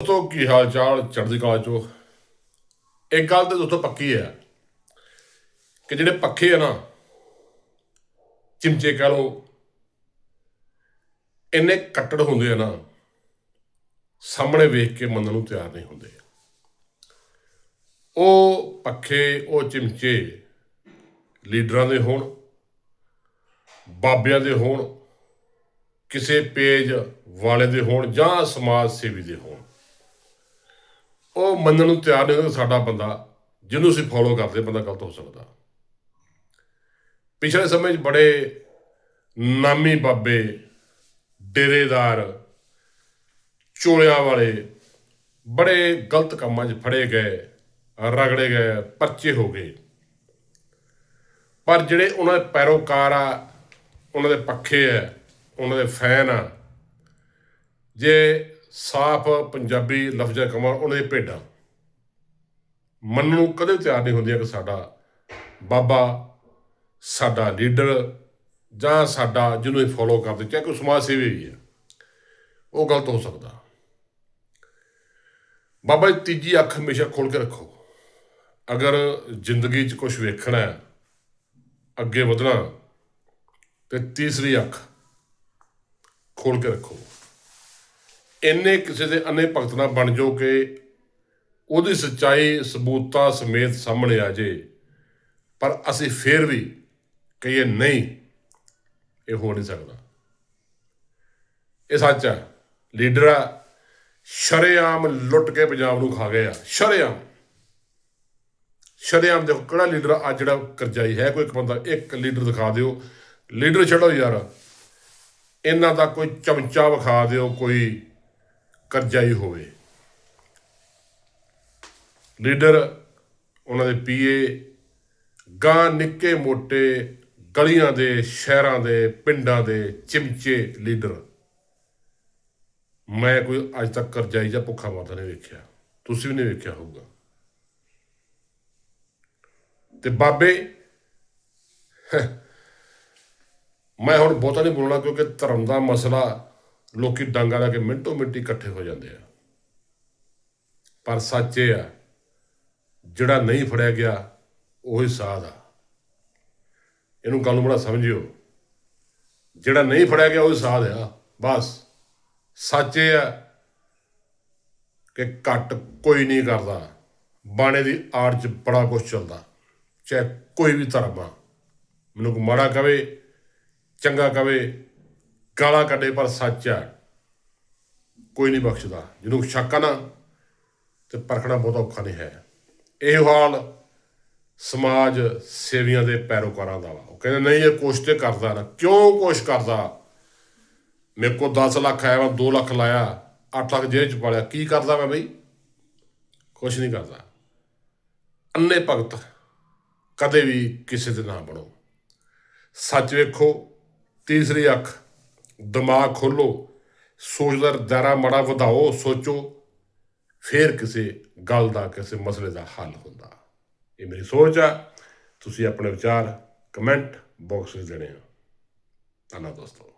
ਦੋਸਤੋ, ਕੀ ਹਾਲ ਚਾਲ ਚੜ੍ਹਦੀ ਕਲਾ ਚੋ। ਇੱਕ ਗੱਲ ਤੇ ਦੋਸਤੋ ਪੱਕੀ ਹੈ ਕਿ ਜਿਹੜੇ ਪੱਖੇ ਆ ਨਾ, ਚਿਮਚੇ ਕਹ ਲੋ ਇੰਨੇ ਕੱਟੜ ਹੁੰਦੇ ਆ ਨਾ, ਸਾਹਮਣੇ ਵੇਖ ਕੇ ਮੰਨਣ ਨੂੰ ਤਿਆਰ ਨਹੀਂ ਹੁੰਦੇ। ਉਹ ਪੱਖੇ, ਉਹ ਚਿਮਚੇ ਲੀਡਰਾਂ ਦੇ ਹੋਣ, ਬਾਬਿਆਂ ਦੇ ਹੋਣ, ਕਿਸੇ ਪੇਜ ਵਾਲੇ ਦੇ ਹੋਣ ਜਾਂ ਸਮਾਜ ਸੇਵੀ ਦੇ ਹੋਣ। ਉਹ ਮੰਨਣ ਨੂੰ ਤਿਆਰ ਨਹੀਂ ਹੁੰਦਾ ਸਾਡਾ ਬੰਦਾ, ਜਿਹਨੂੰ ਅਸੀਂ ਫੋਲੋ ਕਰਦੇ, ਬੰਦਾ ਗਲਤ ਹੋ ਸਕਦਾ। ਪਿਛਲੇ ਸਮੇਂ 'ਚ ਬੜੇ ਨਾਮੀ ਬਾਬੇ, ਡੇਰੇਦਾਰ ਚੋਲਿਆਂ ਵਾਲੇ ਬੜੇ ਗਲਤ ਕੰਮਾਂ 'ਚ ਫੜੇ ਗਏ, ਰਗੜੇ ਗਏ, ਪਰਚੇ ਹੋ ਗਏ। ਪਰ ਜਿਹੜੇ ਉਹਨਾਂ ਦੇ ਪੈਰੋਕਾਰ ਆ, ਉਹਨਾਂ ਦੇ ਪੱਖੇ ਆ, ਉਹਨਾਂ ਦੇ ਫੈਨ ਆ, ਜੇ ਸਾਫ਼ ਪੰਜਾਬੀ ਲਫ਼ਜ਼ਾਂ ਕਮਾਂ ਉਹਨਾਂ ਦੇ ਭੇਡਾਂ। ਮੰਨਣ ਨੂੰ ਕਦੇ ਤਿਆਰ ਨਹੀਂ ਹੁੰਦੀਆਂ ਕਿ ਸਾਡਾ ਬਾਬਾ, ਸਾਡਾ ਲੀਡਰ ਜਾਂ ਸਾਡਾ ਜਿਹਨੂੰ ਇਹ ਫੋਲੋ ਕਰਦੇ, ਚਾਹੇ ਕੋਈ ਸਮਾਜ ਸੇਵੀ ਵੀ ਹੈ। ਉਹ ਗਲਤ ਹੋ ਸਕਦਾ। ਬਾਬਾ ਜੀ, ਤੀਜੀ ਅੱਖ ਹਮੇਸ਼ਾ ਖੋਲ ਕੇ ਰੱਖੋ। ਅਗਰ ਜ਼ਿੰਦਗੀ 'ਚ ਕੁਝ ਵੇਖਣਾ ਹੈ, ਅੱਗੇ ਵਧਣਾ, ਤੇ ਤੀਸਰੀ ਅੱਖ ਖੋਲ ਕੇ ਰੱਖੋ। ਇੰਨੇ ਕਿਸੇ ਦੇ ਅੰਨੇ ਭਗਤ ਨਾ ਬਣ ਜਾਓ ਕਿ ਉਹਦੀ ਸੱਚਾਈ ਸਬੂਤਾਂ ਸਮੇਤ ਸਾਹਮਣੇ ਆ ਜੇ। ਪਰ ਅਸੀਂ ਫੇਰ ਵੀ ਕਹੀਏ ਨਹੀਂ, ਇਹ ਹੋ ਨਹੀਂ ਸਕਦਾ। ਇਹ ਸੱਚ ਹੈ ਲੀਡਰ ਆ, ਸ਼ਰੇਆਮ ਲੁੱਟ ਕੇ ਪੰਜਾਬ ਨੂੰ ਖਾ ਗਏ ਆ, ਸ਼ਰੇਆਮ। ਸ਼ਰੇਆਮ ਦੇਖੋ ਕਿਹੜਾ ਲੀਡਰ ਆ ਜਿਹੜਾ ਕਰਜਾਈ ਹੈ, ਕੋਈ ਇੱਕ ਬੰਦਾ, ਇੱਕ ਲੀਡਰ ਦਿਖਾ ਦਿਓ। ਲੀਡਰ ਛੱਡੋ ਯਾਰ, ਇਹਨਾਂ ਦਾ ਕੋਈ ਚਮਚਾ ਵਿਖਾ ਦਿਓ, ਕੋਈ ਕਰਜਾਈ ਹੋਵੇ। ਲੀਡਰ ਉਹਨਾਂ ਦੇ ਪੀਏ ਗਾਂ ਨਿੱਕੇ ਮੋਟੇ ਗਲੀਆਂ ਦੇ, ਸ਼ਹਿਰਾਂ ਦੇ, ਪਿੰਡਾਂ ਦੇ ਚਿਮਚੇ ਲੀਡਰ। ਮੈਂ ਕੋਈ ਅੱਜ ਤੱਕ ਕਰਜਾਈ ਜਾਂ ਭੁੱਖਾ ਮਰਦਾ ਨਹੀਂ ਵੇਖਿਆ। ਤੁਸੀਂ ਵੀ ਨਹੀਂ ਵੇਖਿਆ ਹੋਊਗਾ। ਤੇ ਬਾਬੇ, ਮੈਂ ਹੁਣ ਬਹੁਤਾ ਨਹੀਂ ਬੋਲਣਾ ਕਿਉਂਕਿ ਧਰਮ ਦਾ ਮਸਲਾ ਲੋਕੀ ਡਾਂਗਾ ਲਾ ਕੇ ਮਿੰਟੋ ਮਿੰਟੀ ਇਕੱਠੇ ਹੋ ਜਾਂਦੇ ਆ। ਪਰ ਸੱਚ ਇਹ ਆ, ਜਿਹੜਾ ਨਹੀਂ ਫੜਿਆ ਗਿਆ, ਉਹੀ ਸਾਧ ਆ। ਇਹਨੂੰ ਗੱਲ ਨੂੰ ਬੜਾ ਸਮਝਿਓ। ਜਿਹੜਾ ਨਹੀਂ ਫੜਿਆ ਗਿਆ, ਉਹੀ ਸਾਧ ਆ। ਬਸ, ਸੱਚ ਇਹ ਆ ਕਿ ਘੱਟ ਕੋਈ ਨਹੀਂ ਕਰਦਾ। ਬਾਣੇ ਦੀ ਆੜ 'ਚ ਬੜਾ ਕੁਝ ਚੱਲਦਾ। ਚਾਹੇ ਕੋਈ ਵੀ ਧਰਮ ਆ। ਮੈਨੂੰ ਮਾੜਾ ਕਵੇ, ਚੰਗਾ ਕਵੇ ਗਾਲਾਂ ਕੱਢੇ ਪਰ ਸੱਚ ਆ ਕੋਈ ਨਹੀਂ ਬਖਸ਼ਦਾ। ਜਿਹਨੂੰ ਸ਼ੱਕ ਆ ਨਾ, ਤੇ ਪਰਖਣਾ ਬਹੁਤ ਔਖਾ ਨਹੀਂ ਹੈ। ਇਹ ਹਾਲ ਸਮਾਜ ਸੇਵੀਆਂ ਦੇ ਪੈਰੋਕਾਰਾਂ ਦਾ ਵਾ। ਉਹ ਕਹਿੰਦੇ, ਨਹੀਂ, ਇਹ ਕੁਛ ਤੇ ਕਰਦਾ ਨਾ। ਕਿਉਂ ਕੁਛ ਕਰਦਾ? ਮੇਰੇ ਕੋਲ 10 ਲੱਖ ਆਇਆ ਵਾ 2 ਲੱਖ ਲਾਇਆ 8 ਲੱਖ ਜੇਬ ਚ ਪਾਲਿਆ। ਕੀ ਕਰਦਾ ਮੈਂ ਬਈ? ਕੁਛ ਨਹੀਂ ਕਰਦਾ। ਅੰਨੇ ਭਗਤ ਕਦੇ ਵੀ ਕਿਸੇ ਦੇ ਨਾ ਬਣੋ। ਸੱਚ ਵੇਖੋ, ਤੀਸਰੀ ਅੱਖ ਦਿਮਾਗ ਖੋਲੋ ਸੋਚ ਦਾ ਦਾਇਰਾ ਮੜਾ ਵਧਾਓ, ਸੋਚੋ, ਫਿਰ ਕਿਸੇ ਗੱਲ ਦਾ, ਕਿਸੇ ਮਸਲੇ ਦਾ ਹੱਲ ਹੁੰਦਾ। ਇਹ ਮੇਰੀ ਸੋਚ ਆ। ਤੁਸੀਂ ਆਪਣੇ ਵਿਚਾਰ ਕਮੈਂਟ ਬਾਕਸ ਵਿੱਚ ਦੇਣੇ ਆ। ਧੰਨਵਾਦ ਦੋਸਤੋ।